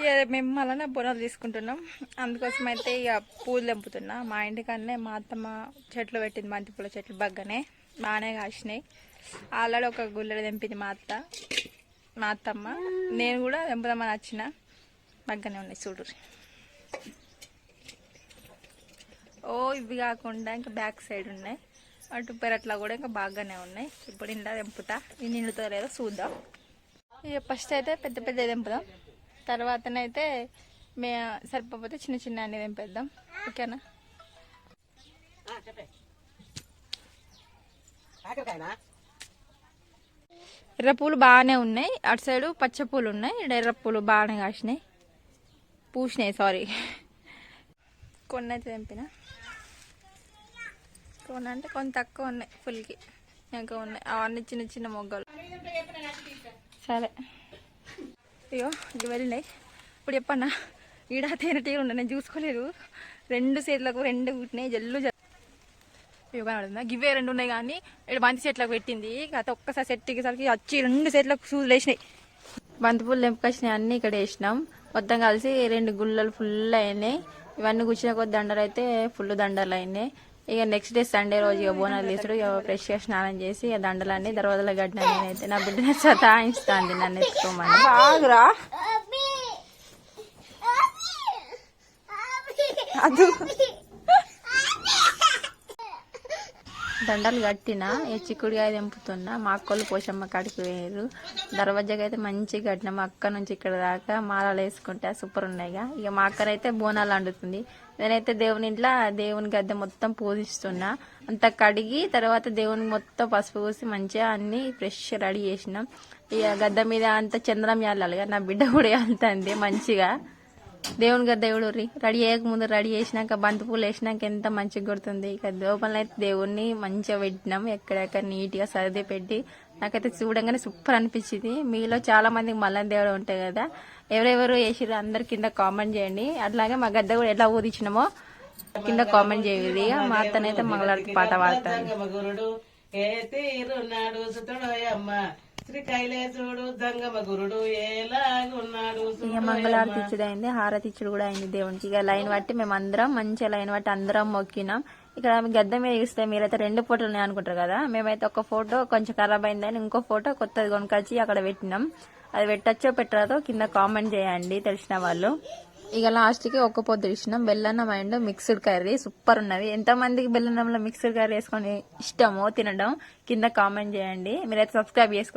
ఇక మేము మళ్ళీ బోనాలు తీసుకుంటున్నాం. అందుకోసం అయితే ఇక పూలు తెంపుతున్నా. మా ఇంటికన్నే మా అత్తమ్మ చెట్లు పెట్టింది బంతి పూల చెట్లు బగ్గనే బాగానే కాసినాయి. ఆల్రెడీ ఒక గుల్లెడ తెంపింది మా అత్త మా అత్తమ్మ. నేను కూడా తెంపుదామని వచ్చిన. బగ్గనే ఉన్నాయి చూడు. ఓ ఇవి కాకుండా ఇంకా బ్యాక్ సైడ్ ఉన్నాయి. అటు పెరట్లో కూడా ఇంకా బాగానే ఉన్నాయి. ఇప్పుడు ఇంట్లో తెంపుతా. ఇది నిండుతో లేదో చూద్దాం. ఇక ఫస్ట్ అయితే పెద్ద పెద్ద తెంపుదాం. తర్వాతనైతే మే సరిపోతే చిన్న చిన్న అన్ని తెంపేద్దాం. ఓకేనా? ఎర్ర పూలు బాగానే ఉన్నాయి. అటు సైడు పచ్చ పూలు ఉన్నాయి. ఈడ ఎర్ర పూలు బాగానే కాసినాయి. పూసినాయి సారీ. కొన్ని అయితే తెంపిన. కొన్ని అంటే కొన్ని తక్కువ ఉన్నాయి ఫుల్కి. ఇంకా ఉన్నాయి. అవన్నీ చిన్న చిన్న మొగ్గలు. సరే. అయ్యో ఇవి వెళ్ళినాయి ఇప్పుడు చెప్పన్నా ఈడ తేనెటీగలు ఉన్నాయి నేను చూసుకోలేదు. రెండు చేతులకు రెండు పుట్టినాయి జల్లు ఇవి కనబడుతుందా? గివే రెండు ఉన్నాయి కానీ ఇక్కడ బంతి చెట్లకు పెట్టింది. గత ఒక్కసారి సెట్కి సరికి వచ్చి రెండు చెట్లకు సూదులు వేసినాయి. బంతి పూలు తెంపుకొచ్చినాయి అన్ని ఇక్కడ వేసినాం. మొత్తం కలిసి రెండు గుళ్ళలు ఫుల్ అయినాయి. ఇవన్నీ కూర్చున్న కొద్ది దండలు అయితే ఫుల్ దండలు అయినాయి ఇక నెక్స్ట్ డే సండే రోజు ఇక బోనాలు తీసుడు ఇక ఫ్రెష్గా స్నానం చేసి ఇక దండలన్నీ దర్వాజల గడ్డ నేనైతే. నా బిడ్డని సతాయిస్తాంది నన్ను ఎత్తుకోమని. బాగురా అది. దండలు కట్టిన ఈ చిక్కుడుకాయ తెంపుతున్నా మా అక్కలు పోషమ్మ కాడికి వేయరు దర్వాజాకి అయితే మంచిగా కట్టిన మా అక్క నుంచి ఇక్కడ దాకా మాలలు వేసుకుంటే సూపర్ ఉన్నాయిగా. ఇక మా అక్కనైతే బోనాలు వండుతుంది నేనైతే దేవుని ఇంట్లో దేవుని గద్దె మొత్తం పూజిస్తున్నా అంత కడిగి తర్వాత దేవుని మొత్తం పసుపు పూసి మంచిగా అన్ని ఫ్రెష్ రెడీ చేసినాం. ఇక గద్దె మీద అంత చంద్రం వెళ్ళాలిగా నా బిడ్డ కూడా వెళ్తుంది మంచిగా. దేవుని గారు దేవుడు రెడీ చేయక ముందు రెడీ చేసినాక బంతి పూలు వేసినాక ఎంత మంచిగా కొడుతుంది ఇక లోపల అయితే దేవుణ్ణి మంచిగా పెట్టినాం. ఎక్కడెక్కడ నీట్గా సర్ది పెట్టి నాకైతే చూడంగానే సూపర్ అనిపించింది. మీలో చాలా మందికి మల్లన దేవుడు ఉంటాయి కదా. ఎవరెవరు వేసిరు అందరు కింద కామెంట్ చేయండి. అట్లాగే మా గద్ద కూడా ఎలా ఊదించినామో కింద కామెంట్ చేయండి. మా అత్తనైతే మంగళారతి పాట పాడతాను శ్రీ కైలేశుడు గురుడు ఎలాగున్నాడు ఇక మంగళారతి ఇచ్చుడు అయింది హారతి ఇచ్చుడు కూడా అయింది దేవునికి. ఇక లైన్ బట్టి మేము అందరం మంచిగా లైన్ బట్టి అందరం మొక్కినాం. ఇక్కడ గద్దె మీద చూస్తే మీరైతే రెండు ఫోటోలు ఉన్నాయి అనుకుంటారు కదా? మేమైతే ఒక ఫోటో కొంచెం ఖరాబ్ అయిందని ఇంకో ఫోటో కొత్తది కొనుకొచ్చి అక్కడ పెట్టినాం. అది పెట్టచ్చో పెట్టరాదో కింద కామెంట్ చేయండి తెలిసిన వాళ్ళు. ఇక లాస్ట్కి ఒక్క పొద్దు ఇచ్చినాం. బెల్లన్నం అండ్ మిక్స్డ్ కర్రీ సూపర్ ఉన్నది. ఎంత మందికి బెల్లన్నంలో మిక్స్డ్ కర్రీ వేసుకొని ఇష్టమో తినడం కింద కామెంట్ చేయండి. మీరైతే సబ్స్క్రైబ్ చేసుకోండి